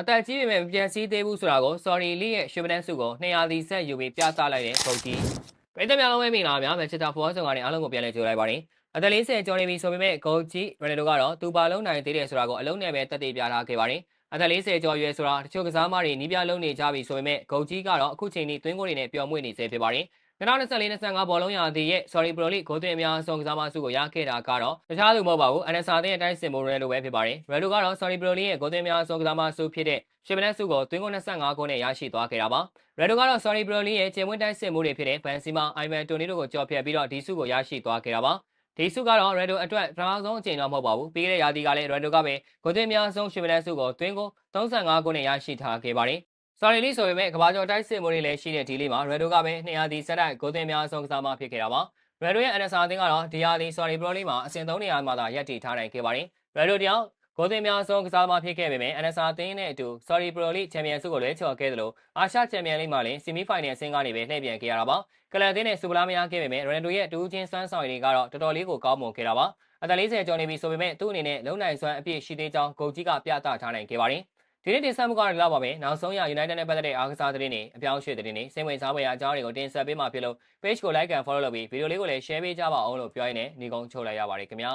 အသက်ကြီးပေမဲ့မပြန်စည်းသေးဘူးဆိုတာကို Sorry Lee ရဲ့ရွှေပန်းစုကို200စီဆက်ယူပြီးပြသလိုက်တဲ့ပုံကြီးပရိသတ်များလုံးပဲမင်္ဂလာပါများမက်ချတာဖော်ဆောင်ကနေအားလုံးကိုပြန်လည်ကြိုလိုက်ပါတယ်အသက်40ကျော်နေပြီဆိုပေမဲ့ဂုတ်ကြီးရန်ဒိုကတော့သူပါလုံးနိုင်သေးတယ်ဆိုတာကိုအလုံးနဲ့ပဲတက်တည်ပြထားခဲ့ပါတယ်အသက်40ကျော်ရွယ်ဆိုတာတချို့ကစားမတွေနီးပြလုံးနေကြပြီဆိုပေမဲ့ဂုတ်ကြီးကတော့အခုချိန်ထိသွင်းကိုတွေနဲ့ပျော်မွေ့နေစေဖြစ်ပါတယ် 2024-25ဘောလုံးရာသီရဲ့ Sorry Pro League ဂိုးသွင်းအများဆုံးကစားမစုကိုရခဲ့တာကတော့တခြားသူမဟုတ်ပါဘူး NSR တဲ့အတိုင်းစင်မိုရဲလိုပဲဖြစ်ပါတယ်။ Redo ကတော့ Sorry Pro League ရဲ့ဂိုးသွင်းအများဆုံးကစားမစုဖြစ်တဲ့ရှစ်ပလက်စုကိုသွင်းကို25ဂိုးနဲ့ရရှိသွားခဲ့တာပါ။ Redo ကတော့ Sorry Pro League ရဲ့ကျင်းဝင်းတိုင်းစင်မိုတွေဖြစ်တဲ့ Benzema, Ivan Toney တို့ကိုကြော်ဖြတ်ပြီးတော့ဒီစုကိုရရှိသွားခဲ့တာပါ။ဒီစုကတော့ Redo အတွက်ပထမဆုံးအကြိမ်တော့မဟုတ်ပါဘူး။ပြီးခဲ့တဲ့ရာသီကလည်း Redo ကပဲဂိုးသွင်းအများဆုံးရှစ်ပလက်စုကိုသွင်းကို35ဂိုးနဲ့ရရှိထားခဲ့ပါတယ်။ sorry လေးဆိုပေမဲ့ကဘာကျော်တိုက်စစ်မိုးတွေလည်းရှိတဲ့ဒီလေးမှာ Redo ကပဲ200ဒီဆက်တိုက်ဂိုးသွင်းများဆုံးကစားမဖြစ်ခဲ့တာပါ Redo ရဲ့ NSR အသင်းကတော့ဒီဟာဒီ sorry pro လေးမှာအဆင့်3နေရာမှာသာရပ်တည်ထားနိုင်ခဲ့ပါတယ် Redo တယောက်ဂိုးသွင်းများဆုံးကစားမဖြစ်ခဲ့ပေမဲ့ NSR အသင်းနဲ့အတူ sorry pro လေးချန်ပီယံဆုကိုလည်းချော်ခဲ့သလိုအာရှချန်ပီယံလိမှာလည်း semi final အဆင့်ကနေပဲလှည့်ပြန်ခဲ့ရတာပါကလန်အသင်းနဲ့စူပလာမရခဲ့ပေမဲ့ Redo ရဲ့တူးချင်းစွမ်းဆောင်ရည်တွေကတော့တော်တော်လေးကိုကောင်းမွန်ခဲ့တာပါအသက်40ကျော်နေပြီဆိုပေမဲ့သူ့အနေနဲ့လုံနိုင်စွမ်းအပြည့်ရှိသေးကြောင်းဂုတ်ကြီးကပြသထားနိုင်ခဲ့ပါတယ် ဒီနေ့တင်ဆက်မှုကတော့ဒီလောက်ပါပဲနောက်ဆုံးရ United နဲ့ပတ်သက်တဲ့အားကစားသတင်းတွေအပြောင်းအရွှေ့သတင်းတွေစိတ်ဝင်စားဖွယ်အကြောင်းတွေကိုတင်ဆက်ပေးမှာဖြစ်လို့ page ကို like and follow လုပ်ပြီးဗီဒီယိုလေးကိုလည်း share ပေးကြပါအောင်လို့ပြောရင်းနဲ့ညီကုန်းချုပ်လိုက်ရပါတယ်ခင်ဗျာ